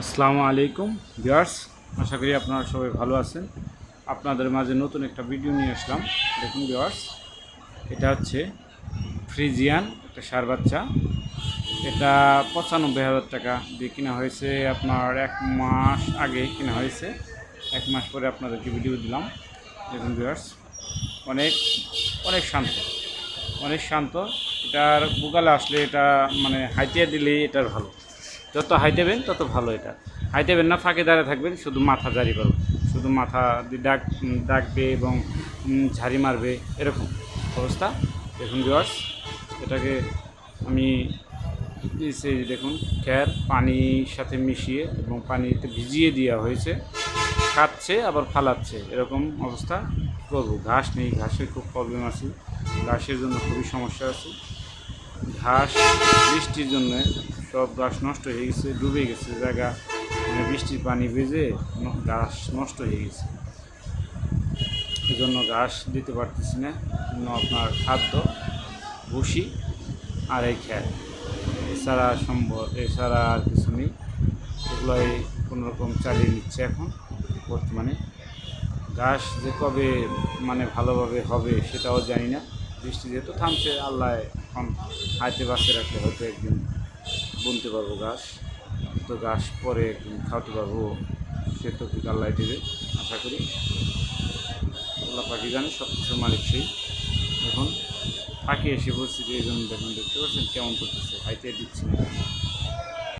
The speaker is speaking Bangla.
আসসালামু আলাইকুম, ভিউয়ার্স। আশা করি আপনারা সবাই ভালো আছেন। আপনাদের মাঝে নতুন একটা ভিডিও নিয়ে আসলাম। দেখুন, ভিউয়ার্স, এটা হচ্ছে ফ্রিজিয়ান একটা সার বাচ্চা। এটা পঁচানব্বই হাজার টাকা দিয়ে কেনা হয়েছে। আপনার এক মাস আগে কেনা হয়েছে। এক মাস পরে আপনাদেরকে ভিডিও দিলাম। দেখুন, ভিউয়ার্স, অনেক অনেক শান্ত। অনেক শান্ত। এটার বুকালে আসলে এটা মানে হাইটিয়ে দিলেই এটার ভালো। যত হাইটেবেন তত ভালো এটা। হাইটেবেন না, ফাঁকে দাঁড়িয়ে থাকবেন, শুধু মাথা জারি করবে শুধু মাথা ডাক ডাকবে এবং ঝাড়ি মারবে, এরকম অবস্থা। দেখুন ভিওয়ার্স এটাকে আমি সেই দেখুন খ্যার পানির সাথে মিশিয়ে এবং পানিতে ভিজিয়ে দেওয়া হয়েছে। খাচ্ছে, আবার ফালাচ্ছে, এরকম অবস্থা করব? ঘাস নেই, ঘাসের খুব প্রবলেম আছে। ঘাসের জন্য খুবই সমস্যা আছে। ঘাস, বৃষ্টির জন্য সব গাছ নষ্ট হয়ে গেছে, ডুবে গেছে, জায়গা মানে বৃষ্টির পানি ন- ঘাস নষ্ট হয়ে গেছে। এই জন্য ঘাস দিতে পারতেছি না আপনার খাদ্য, ভুসি আর এই খ্যার এছাড়া সম্ভব এছাড়া আর কিছু নেই। এগুলোই কোনোরকম চালিয়ে নিচ্ছে এখন, বর্তমানে। ঘাস যে কবে মানে ভালোভাবে হবে সেটাও জানি না। বৃষ্টি যেহেতু থামছে, আল্লাহ এখন হাইতে বাঁচতে রাখলে হয়তো একদিন বুনতে পারব গাছ। তো গাছ পরে খাওয়াতে পারব। সে তো আল্লাহ দেবে? আশা করি। আল্লাহ পাখি জানে, সব কিছু মালিক সেই। এখন পাখি এসে পরিস্থিতি এই জন্য দেখুন, দেখতে পাচ্ছেন কেমন করতেছে? হাইতে দিচ্ছি। না